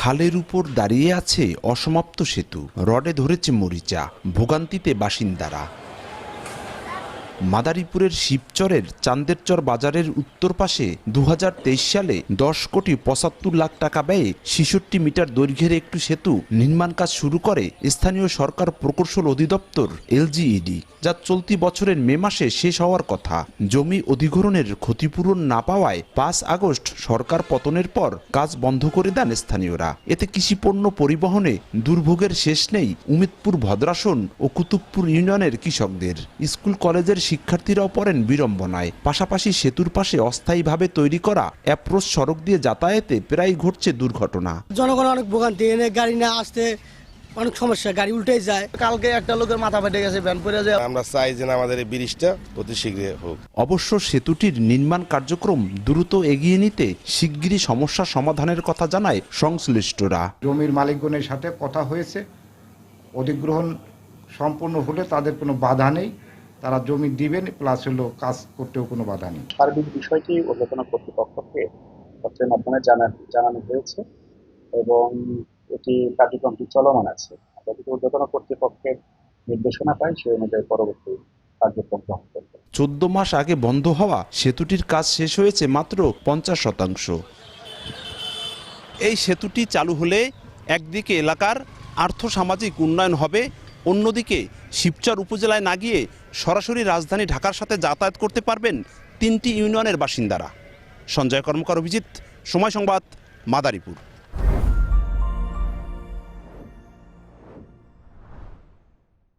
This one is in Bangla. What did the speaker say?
খালের উপর দাঁড়িয়ে আছে অসমাপ্ত সেতু। রডে ধরেছে মরিচা। ভোগান্তিতে বাসিন্দারা। মাদারীপুরের শিবচরের চান্দেরচর বাজারের উত্তর পাশে দু হাজার তেইশ সালে দশ কোটি পঁচাত্তর লাখ টাকা ব্যয়ে ছেষট্টি মিটার দৈর্ঘ্যের একটি সেতু নির্মাণ কাজ শুরু করে স্থানীয় সরকার প্রকৌশল অধিদপ্তর, এলজিইডি, যা চলতি বছরের মে মাসে শেষ হওয়ার কথা। জমি অধিগ্রহণের ক্ষতিপূরণ না পাওয়ায় পাঁচ আগস্ট সরকার পতনের পর কাজ বন্ধ করে দেন স্থানীয়রা। এতে কৃষিপণ্য পরিবহনে দুর্ভোগের শেষ নেই উমিদপুর, ভদ্রাসন ও কুতুবপুর ইউনিয়নের কৃষকদের। স্কুল, কলেজের শিক্ষার্থীরাও পড়েন বিড়ম্বনায়। পাশাপাশি সেতুর পাশে অস্থায়ীভাবে তৈরি করা অ্যাপ্রোচ সড়ক দিয়ে যাতায়াতে প্রায় ঘটছে দুর্ঘটনা। জনগণ অনেক ভোগান্তি এনে গাড়ি না আসতে অনেক সমস্যা গাড়ি উল্টে যায়। কালকে একটা লোকের মাথা ফেটে গেছে ভ্যান পরে যে আমরা চাই যে আমাদের এই ব্রিজটা অতি শীঘ্রই হোক। অবশ্য সেতুটির নির্মাণ কার্যক্রম দ্রুত এগিয়ে নিতে শিগগিরই সমস্যা সমাধানের কথা জানায় সংশ্লিষ্টরা। জমির মালিকগণের সাথে কথা হয়েছে অধিগ্রহণ সম্পূর্ণ হলে তাদের কোনো বাধা নেই। তারা জমি দিবেন প্লাস হলো কাজ করতেও কোনো বাধা নেই। সার্বিক বিষয়টি ঊর্ধ্বতন কর্তৃপক্ষকে পত্রের মাধ্যমে জানা জানানো হয়েছে এবং এটি কার্যক্রমটি চলমান আছে। আমরা যদি কর্তৃপক্ষের নির্দেশনা পাই সেই অনুযায়ী পরবর্তী কার্যক্রম গ্রহণ করবে। চোদ্দ মাস আগে বন্ধ হওয়া সেতুটির কাজ শেষ হয়েছে মাত্র পঞ্চাশ শতাংশ। এই সেতুটি চালু হলে একদিকে এলাকার আর্থসামাজিক উন্নয়ন হবে অন্যদিকে শিবচর উপজেলায় না গিয়ে সরাসরি রাজধানী ঢাকার সাথে যাতায়াত করতে পারবেন তিনটি ইউনিয়নের বাসিন্দারা। সঞ্জয় কর্মকার, অভিজিৎ। সময় সংবাদ, মাদারীপুর।